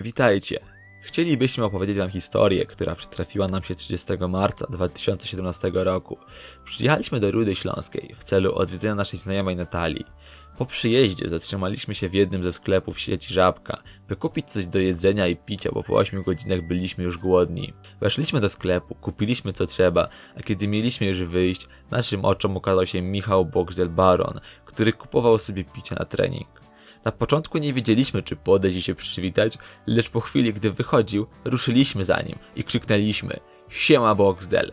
Witajcie. Chcielibyśmy opowiedzieć Wam historię, która przytrafiła nam się 30 marca 2017 roku. Przyjechaliśmy do Rudy Śląskiej w celu odwiedzenia naszej znajomej Natalii. Po przyjeździe zatrzymaliśmy się w jednym ze sklepów sieci Żabka, by kupić coś do jedzenia i picia, bo po 8 godzinach byliśmy już głodni. Weszliśmy do sklepu, kupiliśmy co trzeba, a kiedy mieliśmy już wyjść, naszym oczom ukazał się Michał Boxel Baron, który kupował sobie picie na trening. Na początku nie wiedzieliśmy, czy podejść i się przywitać, lecz po chwili, gdy wychodził, ruszyliśmy za nim i krzyknęliśmy Siema Boxdel.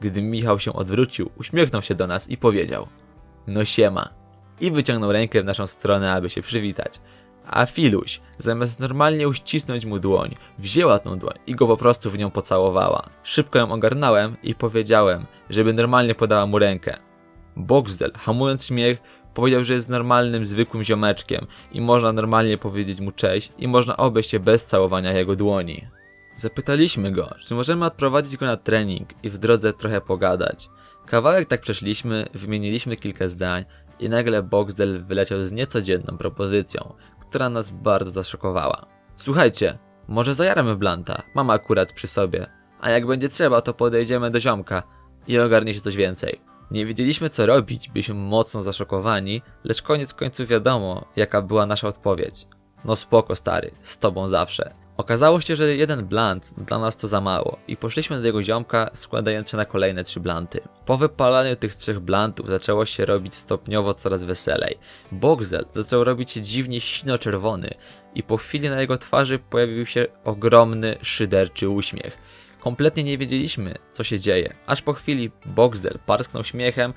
Gdy Michał się odwrócił, uśmiechnął się do nas i powiedział No siema. I wyciągnął rękę w naszą stronę, aby się przywitać. A Filuś, zamiast normalnie uścisnąć mu dłoń, wzięła tą dłoń i go po prostu w nią pocałowała. Szybko ją ogarnąłem i powiedziałem, żeby normalnie podała mu rękę. Boxdel, hamując śmiech, powiedział, że jest normalnym, zwykłym ziomeczkiem i można normalnie powiedzieć mu cześć i można obejść się bez całowania jego dłoni. Zapytaliśmy go, czy możemy odprowadzić go na trening i w drodze trochę pogadać. Kawałek tak przeszliśmy, wymieniliśmy kilka zdań i nagle Boxdel wyleciał z niecodzienną propozycją, która nas bardzo zaszokowała. Słuchajcie, może zajaramy Blanta, mam akurat przy sobie, a jak będzie trzeba, to podejdziemy do ziomka i ogarnie się coś więcej. Nie wiedzieliśmy co robić, byliśmy mocno zaszokowani, lecz koniec końców wiadomo, jaka była nasza odpowiedź. No spoko stary, z tobą zawsze. Okazało się, że jeden blant dla nas to za mało i poszliśmy do jego ziomka składając się na kolejne trzy blanty. Po wypalaniu tych trzech blantów zaczęło się robić stopniowo coraz weselej. Boxel zaczął robić się dziwnie sino-czerwony i po chwili na jego twarzy pojawił się ogromny, szyderczy uśmiech. Kompletnie nie wiedzieliśmy, co się dzieje, aż po chwili Boxdel parsknął śmiechem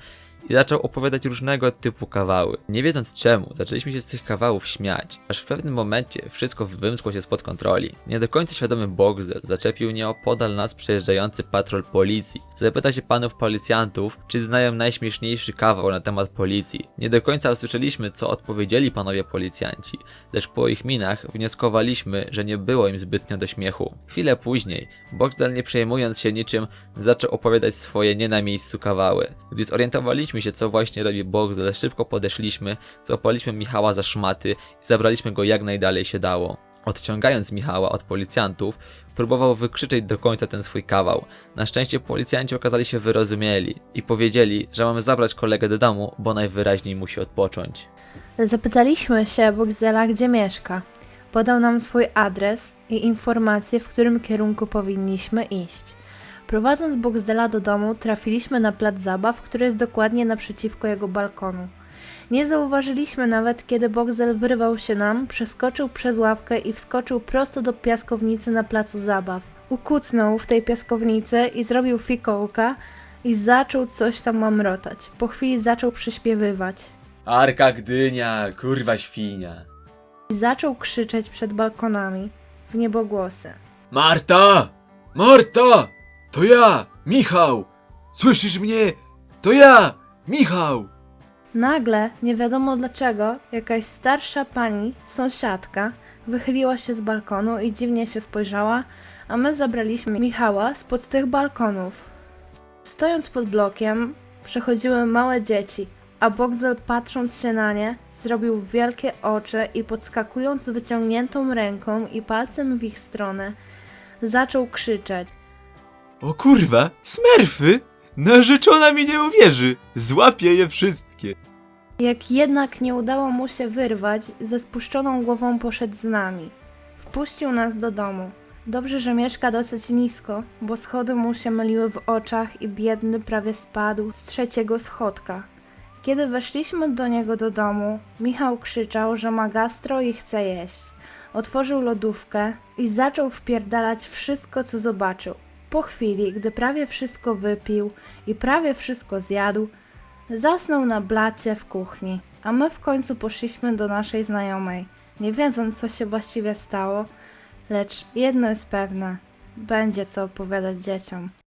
i zaczął opowiadać różnego typu kawały. Nie wiedząc czemu, zaczęliśmy się z tych kawałów śmiać, aż w pewnym momencie wszystko wymskło się spod kontroli. Nie do końca świadomy Boxdel zaczepił nieopodal nas przejeżdżający patrol policji. Zapytał się panów policjantów, czy znają najśmieszniejszy kawał na temat policji. Nie do końca usłyszeliśmy, co odpowiedzieli panowie policjanci, lecz po ich minach wnioskowaliśmy, że nie było im zbytnio do śmiechu. Chwilę później, Boxdel nie przejmując się niczym, zaczął opowiadać swoje nie na miejscu kawały. Gdy zorientowaliśmy się, co właśnie robi Boxdel, szybko podeszliśmy, złapaliśmy Michała za szmaty i zabraliśmy go jak najdalej się dało. Odciągając Michała od policjantów, próbował wykrzyczeć do końca ten swój kawał. Na szczęście policjanci okazali się wyrozumieli i powiedzieli, że mamy zabrać kolegę do domu, bo najwyraźniej musi odpocząć. Zapytaliśmy się Boxdela, gdzie mieszka. Podał nam swój adres i informacje, w którym kierunku powinniśmy iść. Prowadząc Boxdela do domu, trafiliśmy na plac zabaw, który jest dokładnie naprzeciwko jego balkonu. Nie zauważyliśmy nawet, kiedy Boxel wyrwał się nam, przeskoczył przez ławkę i wskoczył prosto do piaskownicy na placu zabaw. Ukucnął w tej piaskownicy i zrobił fikołka i zaczął coś tam mamrotać. Po chwili zaczął przyśpiewywać. Arka Gdynia, kurwa świnia. i zaczął krzyczeć przed balkonami w niebogłosy. Marta! Marta! To ja, Michał! Słyszysz mnie? To ja, Michał! Nagle, nie wiadomo dlaczego, jakaś starsza pani, sąsiadka, wychyliła się z balkonu i dziwnie się spojrzała, a my zabraliśmy Michała spod tych balkonów. Stojąc pod blokiem, przechodziły małe dzieci, a Boxel patrząc się na nie, zrobił wielkie oczy i podskakując wyciągniętą ręką i palcem w ich stronę, zaczął krzyczeć. O kurwa, smerfy! Narzeczona mi nie uwierzy! Złapię je wszystkie! Jak jednak nie udało mu się wyrwać, ze spuszczoną głową poszedł z nami. Wpuścił nas do domu. Dobrze, że mieszka dosyć nisko, bo schody mu się myliły w oczach i biedny prawie spadł z trzeciego schodka. Kiedy weszliśmy do niego do domu, Michał krzyczał, że ma gastro i chce jeść. Otworzył lodówkę i zaczął wpierdalać wszystko, co zobaczył. Po chwili, gdy prawie wszystko wypił i prawie wszystko zjadł, Zasnął na blacie w kuchni, a my w końcu poszliśmy do naszej znajomej, nie wiedząc co się właściwie stało, lecz jedno jest pewne, będzie co opowiadać dzieciom.